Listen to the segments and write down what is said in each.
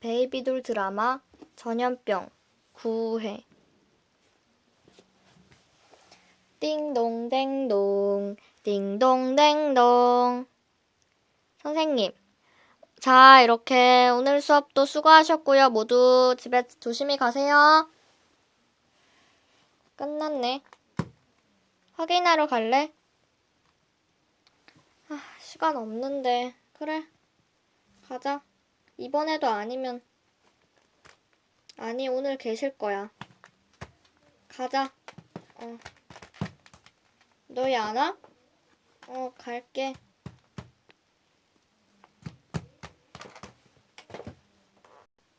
베이비돌 드라마 전염병 9회. 띵동댕동 띵동댕동. 선생님 자 이렇게 오늘 수업도 수고하셨고요. 모두 집에 조심히 가세요. 끝났네. 확인하러 갈래? 아 시간 없는데. 그래 가자 이번에도 아니면 아니 오늘 계실 거야. 가자. 어. 너희 안 와? 어 갈게.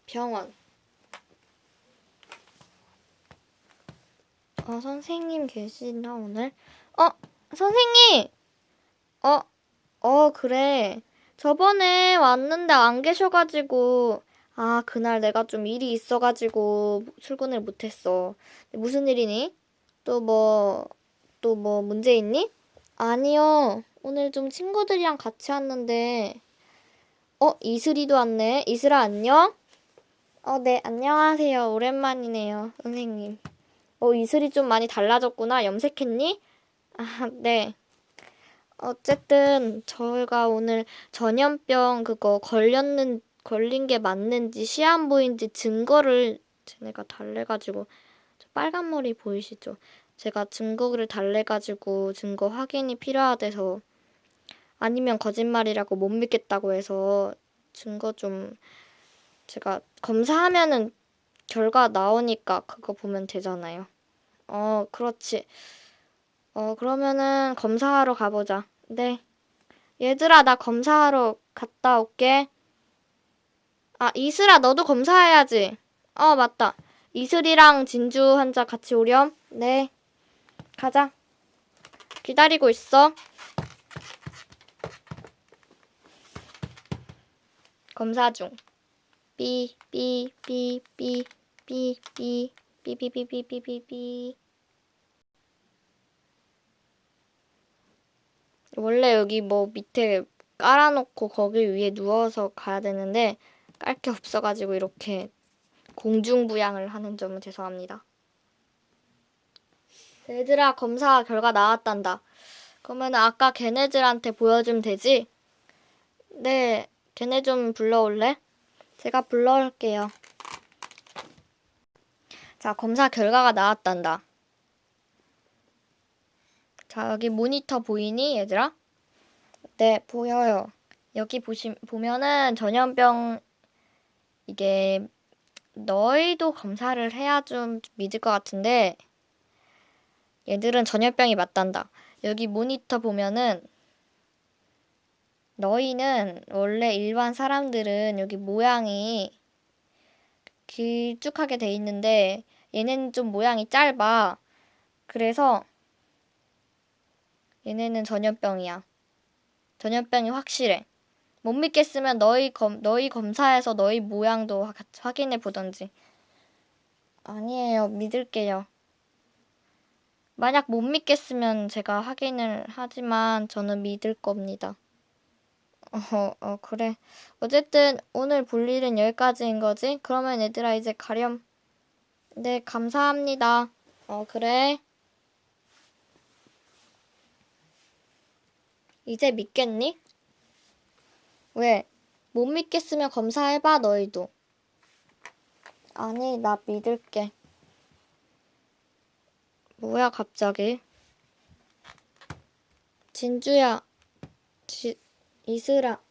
병원. 어 선생님 계시나 오늘? 어 선생님. 어. 어 그래. 저번에 왔는데 안 계셔가지고, 아, 그날 내가 좀 일이 있어가지고 출근을 못했어. 무슨 일이니? 또 뭐, 또 뭐 문제 있니? 아니요. 오늘 좀 친구들이랑 같이 왔는데, 어, 이슬이도 왔네. 이슬아, 안녕? 어, 네, 안녕하세요. 오랜만이네요, 선생님. 어, 이슬이 좀 많이 달라졌구나. 염색했니? 아, 네. 어쨌든 저희가 오늘 전염병 그거 걸렸는 걸린 게 맞는지 시한부인지 증거를 쟤네가 달래가지고 저 빨간 머리 보이시죠? 제가 증거를 달래가지고 증거 확인이 필요하대서 아니면 거짓말이라고 못 믿겠다고 해서 증거 좀 제가 검사하면은 결과 나오니까 그거 보면 되잖아요. 어, 그렇지. 어, 그러면은 검사하러 가보자. 네. 얘들아, 나 검사하러 갔다 올게. 아, 이슬아, 너도 검사해야지. 어, 맞다. 이슬이랑 진주 환자 같이 오렴. 네. 가자. 기다리고 있어. 검사 중. 삐, 삐, 삐, 삐, 삐, 삐, 삐, 삐, 삐, 삐, 삐, 삐, 삐. 원래 여기 뭐 밑에 깔아놓고 거기 위에 누워서 가야 되는데 깔 게 없어가지고 이렇게 공중부양을 하는 점은 죄송합니다. 얘들아 검사 결과 나왔단다. 그러면 아까 걔네들한테 보여주면 되지? 네, 걔네 좀 불러올래? 제가 불러올게요. 자, 검사 결과가 나왔단다. 자, 여기 모니터 보이니, 얘들아? 네, 보여요. 여기 보시, 보면은 전염병, 이게, 너희도 검사를 해야 좀 믿을 것 같은데, 얘들은 전염병이 맞단다. 여기 모니터 보면은, 너희는 원래 일반 사람들은 여기 모양이 길쭉하게 돼 있는데, 얘는 좀 모양이 짧아. 그래서, 얘네는 전염병이야. 전염병이 확실해. 못 믿겠으면 너희 검 너희 검사해서 너희 모양도 하- 확인해 보던지. 아니에요. 믿을게요. 만약 못 믿겠으면 제가 확인을 하지만 저는 믿을 겁니다. 어, 어, 그래. 어쨌든 오늘 볼 일은 여기까지인 거지? 그러면 얘들아 이제 가렴. 네, 감사합니다. 어, 그래. 이제 믿겠니? 왜? 못 믿겠으면 검사해봐, 너희도. 아니, 나 믿을게. 뭐야, 갑자기? 진주야, 지, 이슬아.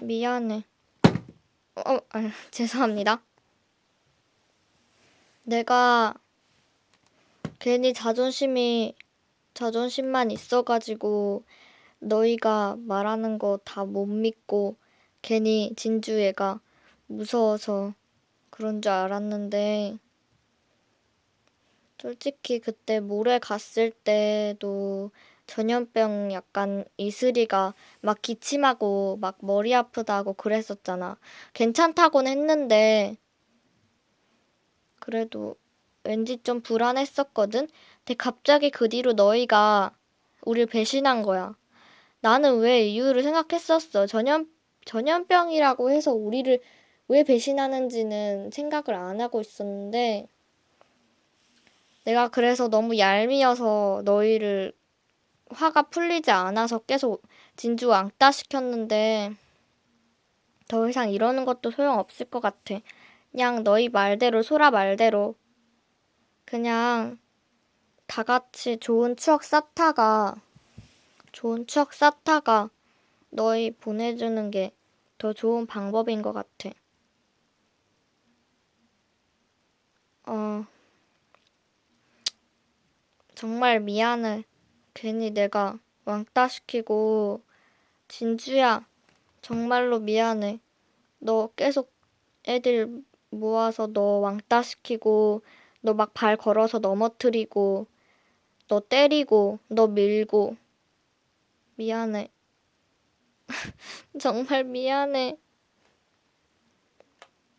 미안해. 어, 아, 죄송합니다. 내가 괜히 자존심이 자존심만 있어가지고 너희가 말하는 거 다 못 믿고 괜히 진주 애가 무서워서 그런 줄 알았는데 솔직히 그때 모레 갔을 때도 전염병 약간 이슬이가 막 기침하고 막 머리 아프다고 그랬었잖아. 괜찮다고는 했는데 그래도 왠지 좀 불안했었거든. 근데 갑자기 그 뒤로 너희가 우릴 배신한 거야. 나는 왜 이유를 생각했었어. 전염 전염병이라고 해서 우리를 왜 배신하는지는 생각을 안 하고 있었는데, 내가 그래서 너무 얄미워서 너희를 화가 풀리지 않아서 계속 진주 왕따 시켰는데, 더 이상 이러는 것도 소용없을 것 같아. 그냥 너희 말대로, 소라 말대로. 그냥 다 같이 좋은 추억 쌓다가, 좋은 추억 쌓다가 너희 보내주는 게 더 좋은 방법인 것 같아. 어, 정말 미안해. 괜히 내가 왕따 시키고, 진주야, 정말로 미안해. 너 계속 애들 모아서 너 왕따 시키고, 너 막 발 걸어서 넘어뜨리고, 너 때리고, 너 밀고. 미안해. 정말 미안해.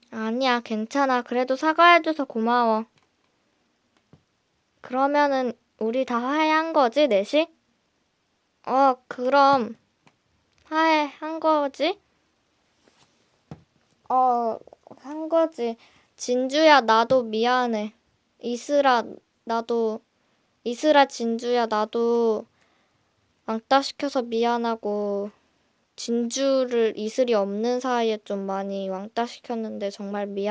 아니야, 괜찮아. 그래도 사과해줘서 고마워. 그러면은 우리 다 화해한 거지, 넷이? 어, 그럼 화해한 거지? 어, 한 거지. 진주야, 나도 미안해. 이슬아, 나도, 이슬아, 진주야, 나도 왕따 시켜서 미안하고, 진주를 이슬이 없는 사이에 좀 많이 왕따 시켰는데 정말 미안.